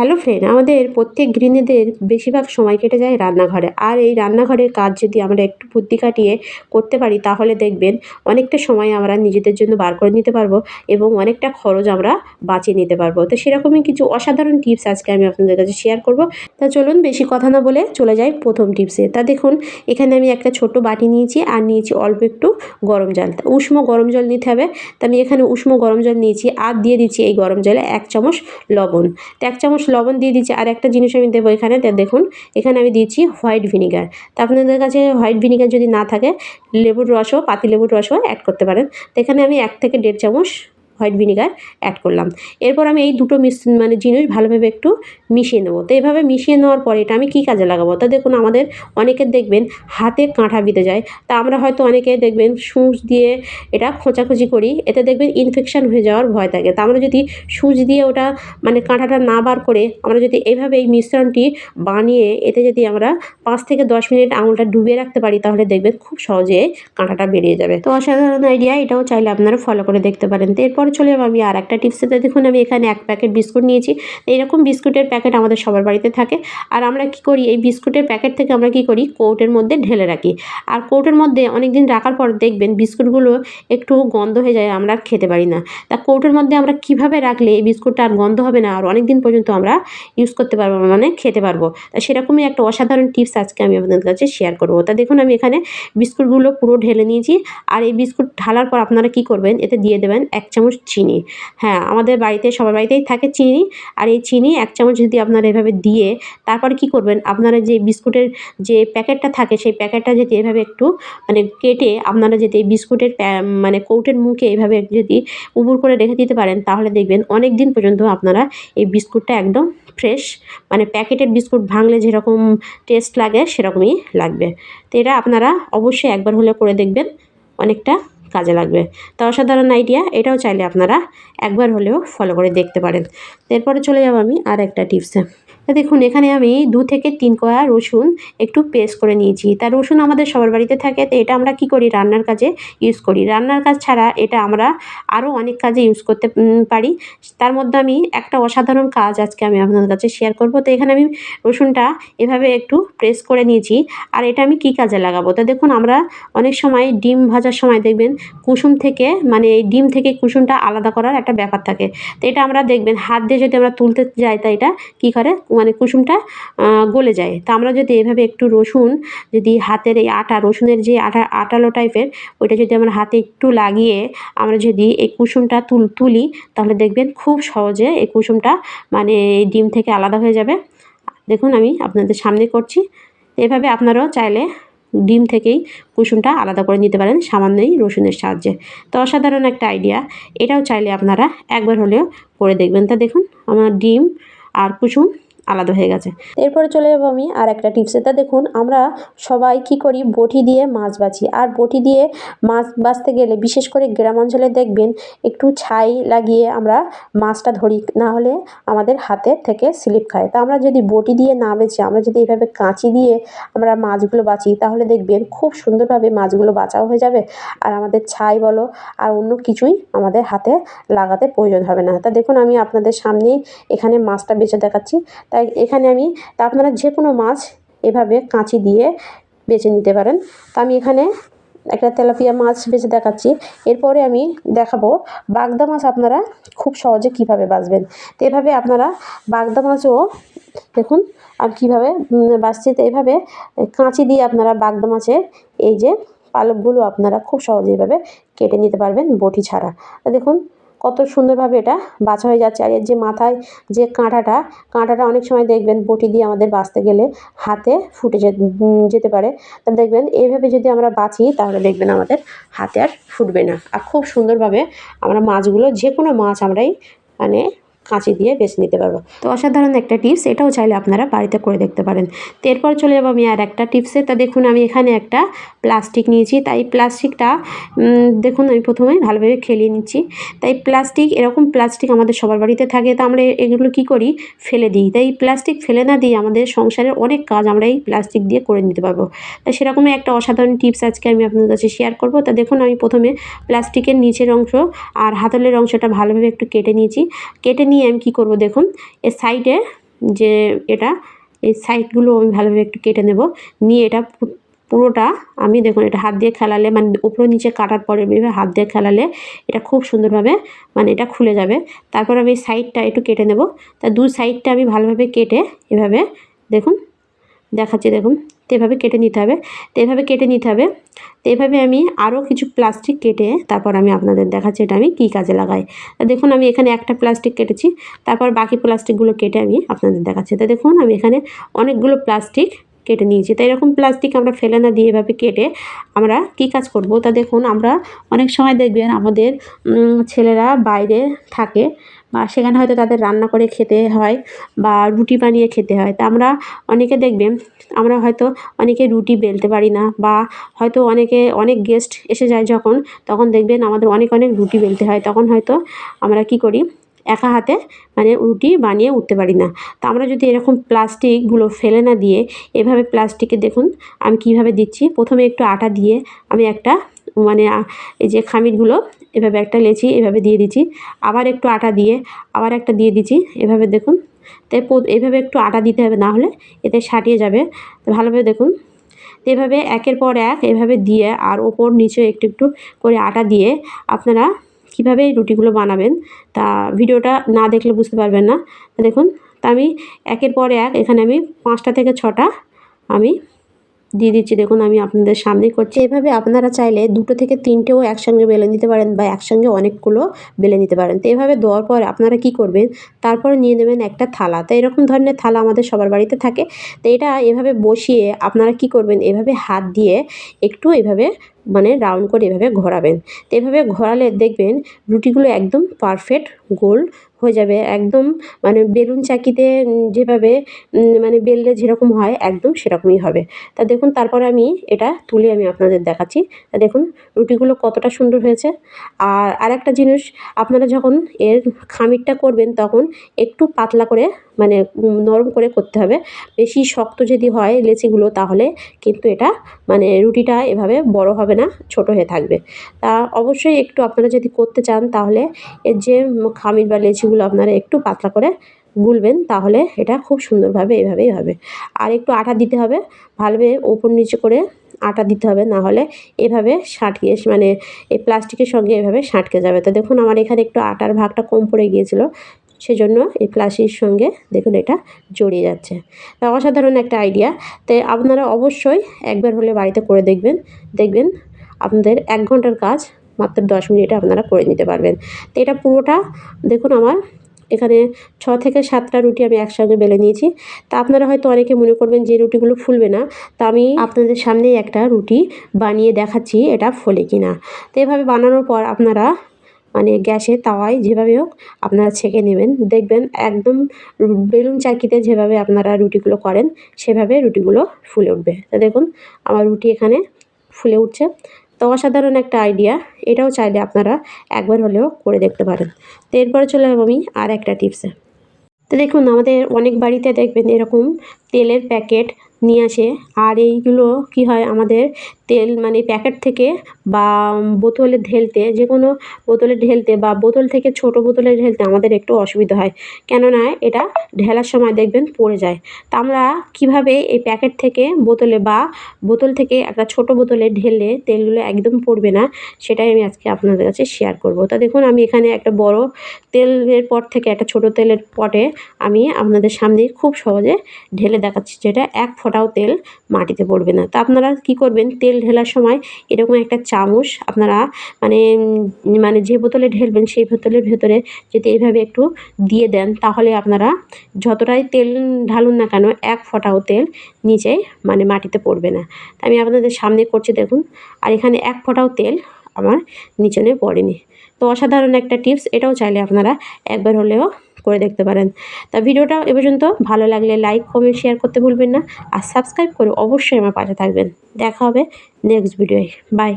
Hello friend আমাদের প্রত্যেক গৃহিণীদের বেশিরভাগ সময় কেটে যায় রান্নাঘরে। আর এই রান্নাঘরের কাজ যদি আমরা একটু বুদ্ধি কাটিয়ে করতে পারি, তাহলে দেখবেন অনেকটা সময় আমরা নিজেদের জন্য বার করে নিতে পারব এবং অনেকটা খরচ আমরা বাঁচিয়ে নিতে পারব। তো সেরকমই কিছু অসাধারণ টিপস আজকে আমি আপনাদের কাছে শেয়ার করব। তা চলুন বেশি কথা না বলে চলে যাই প্রথম টিপসে তা দেখুন, এখানে আমি একটা ছোট বাটি নিয়েছি আর নিয়েছি অল্প একটু গরম জল। উষ্ণ গরম জল নিতে হবে। তা আমি এখানে উষ্ণ গরম জল নিয়েছি আর দিয়ে দিচ্ছি এই গরম জলে এক চামচ লবণ। তো এক চামচ লবণ দিয়ে দিচ্ছি। আর একটা জিনিস আমি দেবো এখানে দেখুন, এখানে আমি দিয়েছি হোয়াইট ভিনিগার। তা আপনাদের কাছে হোয়াইট ভিনিগার যদি না থাকে, লেবুর রসও, পাতি লেবুর রসও অ্যাড করতে পারেন। তো এখানে আমি এক থেকে দেড় চামচ হোয়াইট ভিনিগার অ্যাড করলাম। এরপর আমি এই দুটো মিস মানে জিনিস ভালোভাবে একটু মিশিয়ে নেব। তো এভাবে মিশিয়ে নেওয়ার পরে এটা আমি কী কাজে লাগাবো? তা দেখুন, আমাদের অনেকের দেখবেন হাতে কাঁটা বিঁধে যায়। তা আমরা হয়তো অনেকে দেখবেন সূচ দিয়ে এটা খোঁচাখুচি করি। এতে দেখবেন ইনফেকশান হয়ে যাওয়ার ভয় থাকে। তা আমরা যদি সূচ দিয়ে ওটা মানে কাঁটাটা না বার করে আমরা যদি এইভাবে এই মিশ্রণটি বানিয়ে এতে যদি আমরা পাঁচ থেকে দশ মিনিট আঙুলটা ডুবিয়ে রাখতে পারি, তাহলে দেখবেন খুব সহজে কাঁটাটা বেরিয়ে যাবে। তো অসাধারণ আইডিয়া এটাও চাইলে আপনারা ফলো করে দেখতে পারেন। তো এরপরে চলে যাব। আমি আর একটা টিপসেতে দেখুন, আমি এখানে এক প্যাকেট বিস্কুট নিয়েছি। এরকম বিস্কুটের প্যাকেট আমাদের সবার বাড়িতে থাকে। আর আমরা কি করি, এই বিস্কুটের প্যাকেট থেকে আমরা কি করি, কৌটের মধ্যে ঢেলে রাখি। আর কৌটের মধ্যে অনেক দিন রাখার পর দেখবেন, বিস্কুটগুলো একটু গন্ধ হয়ে যায়, আমরা আর খেতে পারি না। তা কৌটোর মধ্যে আমরা কীভাবে রাখলে এই বিস্কুটটা আর গন্ধ হবে না, আর অনেক দিন পর্যন্ত আমরা ইউজ করতে পারব মানে খেতে পারব। তা সেরকমই একটা অসাধারণ টিপস আজকে আমি আপনাদের কাছে শেয়ার করব। তা দেখুন, আমি এখানে বিস্কুটগুলো পুরো ঢেলে নিয়েছি। আর এই বিস্কুট ঢালার পর আপনারা কি করবেন, এতে দিয়ে দেবেন এক চামচ চিনি। হ্যাঁ আমাদের বাড়িতে, সবার বাড়িতেই থাকে চিনি। আর এই চিনি এক চামচ যদি আপনারা এভাবে দিয়ে তারপরে কি করবেন? আপনারা যে বিস্কুটের যে প্যাকেটটা থাকে, সেই প্যাকেটটা যদি এভাবে একটু মানে কেটে আপনারা যদি এই বিস্কুটের মানে কৌটের মুখে এভাবে যদি উবুর করে রেখে দিতে পারেন, তাহলে দেখবেন অনেক দিন পর্যন্ত আপনারা এই বিস্কুটটা একদম ফ্রেশ মানে প্যাকেটের বিস্কুট ভাঙলে যেরকম টেস্ট লাগে, সেরকমই লাগবে। তো এটা আপনারা অবশ্যই একবার হলে করে দেখবেন, অনেকটা কাজে লাগবে। তো অসাধারণ আইডিয়া এটাও চাইলে আপনারা একবার হলেও ফলো করে দেখতে পারেন। এরপরে চলে যাব আমি আর একটা টিপসে দেখুন, এখানে আমি দু থেকে তিন কোয়া রসুন একটু পেস্ট করে নিয়েছি। তা রসুন আমাদের সবার বাড়িতে থাকে, তো এটা আমরা কি করি? রান্নার কাজে ইউজ করি। রান্নার কাজ ছাড়া এটা আমরা আরও অনেক কাজে ইউজ করতে পারি। তার মধ্যে আমি একটা অসাধারণ কাজ আজকে আমি আপনাদের কাছে শেয়ার করব। তো এখানে আমি রসুনটা এভাবে একটু প্রেস করে নিয়েছি। আর এটা আমি কী কাজে লাগাবো? তো দেখুন, আমরা অনেক সময় ডিম ভাজার সময় দেখবেন কুসুম থেকে মানে এই ডিম থেকে কুসুমটা আলাদা করার একটা ব্যাপার থাকে। তো এটা আমরা দেখবেন, হাত দিয়ে যদি আমরা তুলতে যাই, তা এটা কী করে? মানে কুসুমটা গলে যায়। তা আমরা যদি এভাবে একটু রসুন, যদি হাতের এই আটা, রসুনের যে আটা, আটালো টাইপের, ওইটা যদি আমরা হাতে একটু লাগিয়ে আমরা যদি এই কুসুমটা তুল, তুলি, তাহলে দেখবেন খুব সহজে এই কুসুমটা মানে ডিম থেকে আলাদা হয়ে যাবে। দেখুন আমি আপনাদের সামনে করছি। এভাবে আপনারাও চাইলে ডিম থেকেই কুসুমটা আলাদা করে নিতে পারেন সামান্যই রসুনের সাহায্যে। তো অসাধারণ একটা আইডিয়া। এটাও চাইলে আপনারা একবার হলেও করে দেখবেন। তা দেখুন, আমার ডিম আর কুসুম আলাদা হয়ে গেছে। এরপরে চলে যাব আমি আর একটা টিপসে তা দেখুন, আমরা সবাই কি করি? বটি দিয়ে মাছ বাছি। আর বটি দিয়ে মাছ বাছতে গেলে বিশেষ করে গ্রাম অঞ্চলে দেখবেন একটু ছাই লাগিয়ে আমরা মাছটা ধরি, না হলে আমাদের হাতে থেকে স্লিপ খায়। তা আমরা যদি বটি দিয়ে না বেছে, আমরা যদি এইভাবে কাঁচি দিয়ে আমরা মাছগুলো বাছি, তাহলে দেখবেন খুব সুন্দরভাবে মাছগুলো বাঁচাও হয়ে যাবে। আর আমাদের ছাই বলো, আর অন্য কিছুই আমাদের হাতে লাগাতে প্রয়োজন হবে না। তা দেখুন, আমি আপনাদের সামনেই এখানে মাছটা বেছে দেখাচ্ছি। তাই এখানে আমি তা আপনারা যে কোনো মাছ এভাবে কাঁচি দিয়ে বেছে নিতে পারেন। তা আমি এখানে একটা তেলাপিয়া মাছ বেছে দেখাচ্ছি। এরপরে আমি দেখাবো বাগদা মাছ আপনারা খুব সহজে কীভাবে বাঁচবেন। তো এভাবে আপনারা বাগদা মাছও দেখুন আর কীভাবে বাছছি তো এভাবে কাঁচি দিয়ে আপনারা বাগদা মাছের এই যে পালকগুলো আপনারা খুব সহজে এভাবে কেটে নিতে পারবেন বটি ছাড়া। দেখুন সুন্দরভাবে এটা বাছা হয়ে যাচ্ছে। আর এর যে মাথায় যে কাঁটাটা কাঁটাটা অনেক সময় দেখবেন বটি দিয়ে আমাদের বাঁচতে গেলে হাতে ফুটে যেতে পারে। তা দেখবেন এইভাবে যদি আমরা বাঁচি, তাহলে দেখবেন আমাদের হাতে আর ফুটবে না। আর খুব সুন্দরভাবে আমরা মাছগুলো যে কোনো মাছ আমরাই মানে কাঁচি দিয়ে বেছে নিতে পারব। তো অসাধারণ একটা টিপস, এটাও চাইলে আপনারা বাড়িতে করে দেখতে পারেন। তো এরপর চলে যাব আমি আর একটা টিপসে। তা দেখুন, আমি এখানে একটা প্লাস্টিক নিয়েছি। তাই প্লাস্টিকটা দেখুন, আমি প্রথমে ভালোভাবে খেলিয়ে নিচ্ছি। তাই প্লাস্টিক, এরকম প্লাস্টিক আমাদের সবার বাড়িতে থাকে। তো আমরা এগুলো কি করি? ফেলে দিই। তাই প্লাস্টিক ফেলে না দিয়ে আমাদের সংসারের অনেক কাজ আমরা এই প্লাস্টিক দিয়ে করে নিতে পারব। তাই সেরকমই একটা অসাধারণ টিপস আজকে আমি আপনাদের কাছে শেয়ার করব। তা দেখুন, আমি প্রথমে প্লাস্টিকের নিচের অংশ আর হাতলের অংশটা ভালোভাবে একটু কেটে নিয়েছি। কেটে নিয়ে আমি কী করব দেখুন এর সাইডে যে এটা, এই সাইডগুলো আমি ভালোভাবে একটু কেটে নেব। নিয়ে এটা পুরোটা আমি দেখুন এটা হাত দিয়ে খেলালে মানে উপরে নিচে কাটার পরে এভাবে হাত দিয়ে খেলালে এটা খুব সুন্দরভাবে মানে এটা খুলে যাবে। তারপর আমি সাইডটা একটু কেটে নেব। তা দু সাইডটা আমি ভালোভাবে কেটে এভাবে দেখুন, দেখাচ্ছি দেখুন। তো এভাবে কেটে নিতে হবে। তো এভাবে কেটে নিতে হবে। তো এভাবে আমি আরও কিছু প্লাস্টিক কেটে তারপর আমি আপনাদের দেখাচ্ছি এটা আমি কী কাজে লাগাই। তা দেখুন আমি এখানে একটা প্লাস্টিক কেটেছি, তারপর বাকি প্লাস্টিকগুলো কেটে আমি আপনাদের দেখাচ্ছি। তো দেখুন আমি এখানে অনেকগুলো প্লাস্টিক কেটে নিয়েছি। তো এরকম প্লাস্টিক আমরা ফেলে না দিয়ে এভাবে কেটে আমরা কী কাজ করব? তা দেখুন আমরা অনেক সময় দেখবেন আমাদের ছেলেরা বাইরে থাকে বা সেখানে হয়তো তাদের রান্না করে খেতে হয় বা রুটি বানিয়ে খেতে হয়। তা আমরা অনেকে দেখবেন আমরা হয়তো অনেকে রুটি বেলতে পারি না বা হয়তো অনেকে, অনেক গেস্ট এসে যায় যখন, তখন দেখবেন আমাদের অনেক অনেক রুটি বেলতে হয়। তখন হয়তো আমরা কি করি, একা হাতে মানে রুটি বানিয়ে উঠতে পারি না। তা আমরা যদি এরকম প্লাস্টিকগুলো ফেলে না দিয়ে এভাবে প্লাস্টিকে দেখুন, আমি কীভাবে দিচ্ছি? প্রথমে একটু আটা দিয়ে আমি একটা মানে এই যে খামিরগুলো এভাবে একটা লেচি এভাবে দিয়ে দিচ্ছি। আবার একটু আটা দিয়ে, আবার একটা দিয়ে দিচ্ছি। এভাবে দেখুন। তাই এভাবে একটু আটা দিতে হবে না হলে এতে সাটিয়ে যাবে। ভালোভাবে দেখুন। তো এভাবে একের পর এক এভাবে দিয়ে আর ওপর নিচে একটু একটু করে আটা দিয়ে আপনারা কীভাবে এই রুটিগুলো বানাবেন তা ভিডিওটা না দেখলে বুঝতে পারবেন না। দেখুন, তা আমি একের পর এক এখানে আমি পাঁচটা থেকে ছটা আমি দিয়ে দিচ্ছি, দেখুন আমি আপনাদের সামনে করছি। এভাবে আপনারা চাইলে দুটো থেকে তিনটেও একসঙ্গে বেলে নিতে পারেন বা একসঙ্গে অনেকগুলো বেলে নিতে পারেন। তো এভাবে দেওয়ার পর আপনারা কি করবেন, তারপর নিয়ে নেবেন একটা থালা। তো এরকম ধরনের থালা আমাদের সবার বাড়িতে থাকে। তো এটা এভাবে বসিয়ে আপনারা কি করবেন, এভাবে হাত দিয়ে একটু এভাবে মানে রাউন্ড করে এভাবে ঘোরাবেন। তো এভাবে ঘোরালে দেখবেন রুটিগুলো একদম পারফেক্ট গোল হয়ে যাবে। একদম মানে বেলুন চাকিতে যেভাবে মানে বেললে যেরকম হয় একদম সেরকমই হবে। তা দেখুন, তারপর আমি এটা তুলে আমি আপনাদের দেখাচ্ছি। তা দেখুন, রুটিগুলো কতটা সুন্দর হয়েছে। আর আরেকটা জিনিস, আপনারা যখন এর খামিরটা করবেন তখন একটু পাতলা করে মানে নরম করে করতে হবে। বেশি শক্ত যদি হয় লেচিগুলো তাহলে কিন্তু এটা মানে রুটিটা এভাবে বড় হবে না, ছোট হয়ে থাকবে। তা অবশ্যই একটু আপনারা যদি করতে চান তাহলে এর যে খামির বা লেচিগুলো আপনারা একটু পাতলা করে গুলবেন তাহলে এটা খুব সুন্দরভাবে এভাবেই হবে। আর একটু আটা দিতে হবে, ভালোভাবে ওপর নিচে করে আটা দিতে হবে, না হলে এভাবে সাঁটকে মানে এই প্লাস্টিকের সঙ্গে এভাবে সাঁটকে যাবে। তো দেখুন আমার এখানে একটু আটার ভাগটা কম পড়ে গিয়েছিল সেজন্য এই প্লাসির সঙ্গে দেখুন এটা জড়িয়ে যাচ্ছে। তা অসাধারণ একটা আইডিয়া তো আপনারা অবশ্যই একবার হলে বাড়িতে করে দেখবেন। দেখবেন আপনাদের এক ঘণ্টার কাজ মাত্র দশ মিনিটে আপনারা করে নিতে পারবেন। তো এটা পুরোটা দেখুন আমার এখানে ছ থেকে সাতটা রুটি আমি একসঙ্গে বেলে নিয়েছি। তা আপনারা হয়তো অনেকে মনে করবেন যে রুটিগুলো ফুলবে না। তা আমি আপনাদের সামনেই একটা রুটি বানিয়ে দেখাচ্ছি এটা ফোলে কি না তো এভাবে বানানোর পর আপনারা মানে গ্যাসে তাওয়ায় যেভাবে হোক আপনারা ছেঁকে নেবেন। দেখবেন একদম বেলুন চাকিতে যেভাবে আপনারা রুটিগুলো করেন, সেভাবে রুটিগুলো ফুলে উঠবে। তা দেখুন, আমার রুটি এখানে ফুলে উঠছে। তো অসাধারণ একটা আইডিয়া। এটাও চাইলে আপনারা একবার হলেও করে দেখতে পারেন। তো এরপরে চলে যাব আমি আর একটা টিপসে। তো দেখুন, আমাদের অনেক বাড়িতে দেখবেন এরকম তেলের প্যাকেট নিয়ে আসে। আর এইগুলো কি হয়, আমাদের তেল মানে প্যাকেট থেকে বা বোতলে ঢেলতে, যে কোনো বোতলে ঢেলতে বা বোতল থেকে ছোট বোতলে ঢেলতে আমাদের একটু অসুবিধা হয়। কেননা এটা ঢেলার সময় দেখবেন পড়ে যায়। তা আমরা কীভাবে এই প্যাকেট থেকে বোতলে বা বোতল থেকে একটা ছোট বোতলে ঢেলে তেলগুলো একদম পড়বে না, সেটাই আমি আজকে আপনাদের কাছে শেয়ার করব। তা দেখুন, আমি এখানে একটা বড় তেলের পট থেকে একটা ছোট তেলের পটে আমি আপনাদের সামনে খুব সহজে ঢেলে দেখাচ্ছি, যেটা এক ফোঁটাও তেল মাটিতে পড়বে না। তা আপনারা কি করবেন? তেল ঢেলার সময় এরকম একটা চামচ আপনারা মানে মানে যে বোতলে ঢেলবেন সেই বোতলের ভেতরে যদি এইভাবে একটু দিয়ে দেন তাহলে আপনারা যতটাই তেল ঢালুন না কেন এক ফোঁটাও তেল নিচে মানে মাটিতে পড়বে না। আমি আপনাদের সামনে করছি দেখুন। আর এখানে এক ফোঁটাও তেল আমার নিচনে পড়েনি। তো অসাধারণ একটা টিপস, এটাও চাইলে আপনারা একবার হলেও করে দেখতে পারেন। তা ভিডিওটা এ পর্যন্ত। ভালো লাগলে লাইক কমেন্ট শেয়ার করতে ভুলবেন না। আর সাবস্ক্রাইব করে অবশ্যই আমার পাশে থাকবেন। দেখা হবে নেক্সট ভিডিওয় বাই